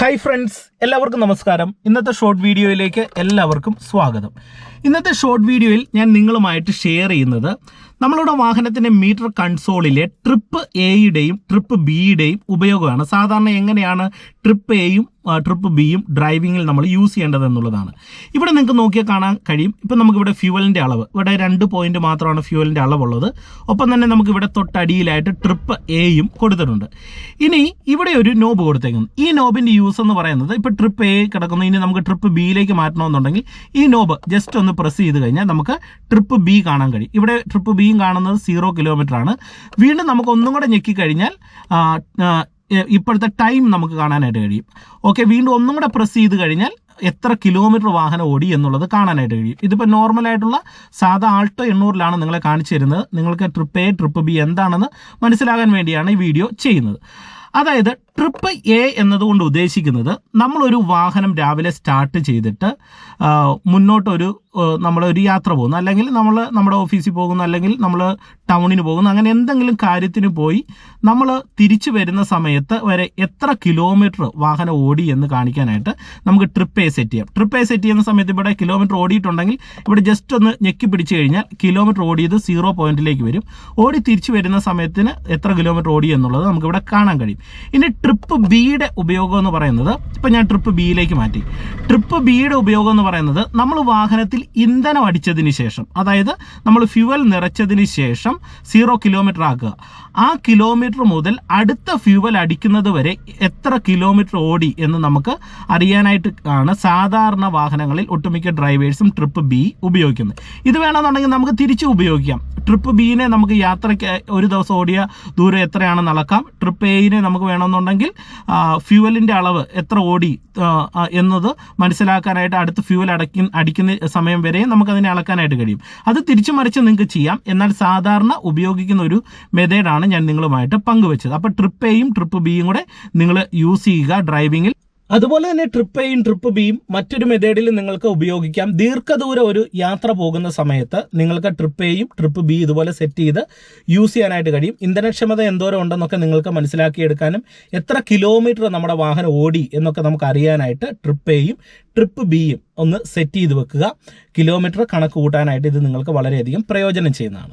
Hi friends എല്ലാവർക്കും നമസ്കാരം. ഇന്നത്തെ ഷോർട്ട് വീഡിയോയിലേക്ക് എല്ലാവർക്കും സ്വാഗതം. ഇന്നത്തെ ഷോർട്ട് വീഡിയോയിൽ ഞാൻ നിങ്ങളുമായിട്ട് ഷെയർ ചെയ്യുന്നത് നമ്മളുടെ വാഹനത്തിന്റെ മീറ്റർ കൺസോളിലെ ട്രിപ്പ് എയുടെയും ട്രിപ്പ് ബിയുടെയും ഉപയോഗമാണ്. സാധാരണ എങ്ങനെയാണ് ട്രിപ്പ് എയും ട്രിപ്പ് ബിയും ഡ്രൈവിങ്ങിൽ നമ്മൾ യൂസ് ചെയ്യേണ്ടത് എന്നുള്ളതാണ്. ഇവിടെ നിങ്ങൾക്ക് നോക്കിയാൽ കാണാൻ കഴിയും. ഇപ്പം നമുക്കിവിടെ ഫ്യൂവലിന്റെ അളവ്. ഇവിടെ രണ്ട് പോയിന്റ് മാത്രമാണ് ഫ്യൂവലിന്റെ അളവുള്ളത്. ഒപ്പം തന്നെ നമുക്ക് ഇവിടെ തൊട്ടടിയിലായിട്ട് ട്രിപ്പ് എയും കൊടുത്തിട്ടുണ്ട്. ഇനി ഇവിടെ ഒരു നോബ് കൊടുത്തേക്കുന്നു. ഈ നോബിന്റെ യൂസ് എന്ന് പറയുന്നത് ഇപ്പോൾ ട്രിപ്പ് എ കിടക്കുന്നു. ഇനി നമുക്ക് ട്രിപ്പ് ബിയിലേക്ക് മാറ്റണമെന്നുണ്ടെങ്കിൽ ഈ നോബ് ജസ്റ്റ് ഒന്ന് പ്രസ് ചെയ്ത് കഴിഞ്ഞാൽ നമുക്ക് ട്രിപ്പ് ബി കാണാൻ കഴിയും. ഇവിടെ ട്രിപ്പ് ബിയും കാണുന്നത് സീറോ കിലോമീറ്റർ ആണ് വീണ്ടും നമുക്ക് ഒന്നും കൂടെ ഞെക്കിക്കഴിഞ്ഞാൽ ഇപ്പോഴത്തെ ടൈം നമുക്ക് കാണാനായിട്ട് കഴിയും. ഓക്കെ വീണ്ടും ഒന്നും കൂടെ പ്രസ് ചെയ്ത് കഴിഞ്ഞാൽ എത്ര കിലോമീറ്റർ വാഹനം ഓടി എന്നുള്ളത് കാണാനായിട്ട് കഴിയും. ഇതിപ്പോൾ നോർമലായിട്ടുള്ള സാധാ ആൾട്ടോ എണ്ണൂറിലാണ് നിങ്ങളെ കാണിച്ചു തരുന്നത്. നിങ്ങൾക്ക് ട്രിപ്പ് എ ട്രിപ്പ് ബി എന്താണെന്ന് മനസ്സിലാകാൻ വേണ്ടിയാണ് ഈ വീഡിയോ ചെയ്യുന്നത്. അതായത് ട്രിപ്പ് എ എന്നതുകൊണ്ട് ഉദ്ദേശിക്കുന്നത് നമ്മളൊരു വാഹനം രാവിലെ സ്റ്റാർട്ട് ചെയ്തിട്ട് മുന്നോട്ടൊരു നമ്മളൊരു യാത്ര പോകുന്നു. അല്ലെങ്കിൽ നമ്മൾ നമ്മുടെ ഓഫീസിൽ പോകുന്നു അല്ലെങ്കിൽ നമ്മൾ ടൗണിന് പോകുന്നു അങ്ങനെ എന്തെങ്കിലും കാര്യത്തിന് പോയി നമ്മൾ തിരിച്ചു വരുന്ന സമയത്ത് വരെ എത്ര കിലോമീറ്റർ വാഹനം ഓടി എന്ന് കാണിക്കാനായിട്ട് നമുക്ക് ട്രിപ്പ് എ സെറ്റ് ചെയ്യാം. ട്രിപ്പ് എ സെറ്റ് ചെയ്യുന്ന സമയത്ത് ഇവിടെ കിലോമീറ്റർ ഓടിയിട്ടുണ്ടെങ്കിൽ ഇവിടെ ജസ്റ്റ് ഒന്ന് ഞെക്കി പിടിച്ചു കഴിഞ്ഞാൽ കിലോമീറ്റർ ഓടിയത് സീറോ പോയിന്റിലേക്ക് വരും. ഓടി തിരിച്ചു വരുന്ന സമയത്തിന് എത്ര കിലോമീറ്റർ ഓടി എന്നുള്ളത് നമുക്കിവിടെ കാണാൻ കഴിയും. ഇനി ട്രിപ്പ് ബിയുടെ ഉപയോഗം എന്ന് പറയുന്നത് ഇപ്പം ഞാൻ ട്രിപ്പ് ബിയിലേക്ക് മാറ്റി. ട്രിപ്പ് ബിയുടെ ഉപയോഗം എന്ന് പറയുന്നത് നമ്മൾ വാഹനത്തിൽ ഇന്ധനം അടിച്ചതിന് ശേഷം അതായത് നമ്മൾ ഫ്യുവൽ നിറച്ചതിന് ശേഷം സീറോ കിലോമീറ്റർ ആക്കുക. ആ കിലോമീറ്റർ മുതൽ അടുത്ത ഫ്യുവൽ അടിക്കുന്നത് വരെ എത്ര കിലോമീറ്റർ ഓടി എന്ന് നമുക്ക് അറിയാനായിട്ട് ആണ് സാധാരണ വാഹനങ്ങളിൽ ഒട്ടുമിക്ക ഡ്രൈവേഴ്സും ട്രിപ്പ് ബി ഉപയോഗിക്കുന്നത്. ഇത് വേണമെന്നുണ്ടെങ്കിൽ നമുക്ക് തിരിച്ച് ഉപയോഗിക്കാം. ട്രിപ്പ് ബിനെ നമുക്ക് യാത്രയ്ക്ക് ഒരു ദിവസം ഓടിയ ദൂരം എത്രയാണെന്ന് അളക്കാം. ട്രിപ്പ് എയിനെ നമുക്ക് വേണമെന്നുണ്ടെങ്കിൽ ഫ്യൂവലിന്റെ അളവ് എത്ര ഓടി എന്നത് മനസ്സിലാക്കാനായിട്ട് അടുത്ത് ഫ്യൂവൽ അടക്കി അടിക്കുന്ന സമയം വരെ നമുക്കതിനെ അളക്കാനായിട്ട് കഴിയും. അത് തിരിച്ചു മറിച്ച് നിങ്ങൾക്ക് ചെയ്യാം. എന്നാൽ സാധാരണ ഉപയോഗിക്കുന്ന ഒരു മെത്തേഡാണ് ഞാൻ നിങ്ങളുമായിട്ട് പങ്കുവച്ചത്. അപ്പോൾ ട്രിപ്പ് എയും ട്രിപ്പ് ബിയും കൂടെ നിങ്ങൾ യൂസ് ചെയ്യുക ഡ്രൈവിങ്ങിൽ അതുപോലെ തന്നെ ട്രിപ്പ് എയും ട്രിപ്പ് ബിയും മറ്റൊരു മെത്തേഡിൽ നിങ്ങൾക്ക് ഉപയോഗിക്കാം. ദീർഘദൂരം ഒരു യാത്ര പോകുന്ന സമയത്ത് നിങ്ങൾക്ക് ട്രിപ്പ് എയും ട്രിപ്പ് ബി ഇതുപോലെ സെറ്റ് ചെയ്ത് യൂസ് ചെയ്യാനായിട്ട് കഴിയും. ഇന്ധനക്ഷമത എന്തോരം ഉണ്ടെന്നൊക്കെ നിങ്ങൾക്ക് മനസ്സിലാക്കിയെടുക്കാനും എത്ര കിലോമീറ്റർ നമ്മുടെ വാഹനം ഓടി എന്നൊക്കെ നമുക്ക് അറിയാനായിട്ട് ട്രിപ്പ് എയും ട്രിപ്പ് ബിയും ഒന്ന് സെറ്റ് ചെയ്ത് വെക്കുക. കിലോമീറ്റർ കണക്ക് കൂട്ടാനായിട്ട് ഇത് നിങ്ങൾക്ക് വളരെയധികം പ്രയോജനം ചെയ്യുന്നതാണ്.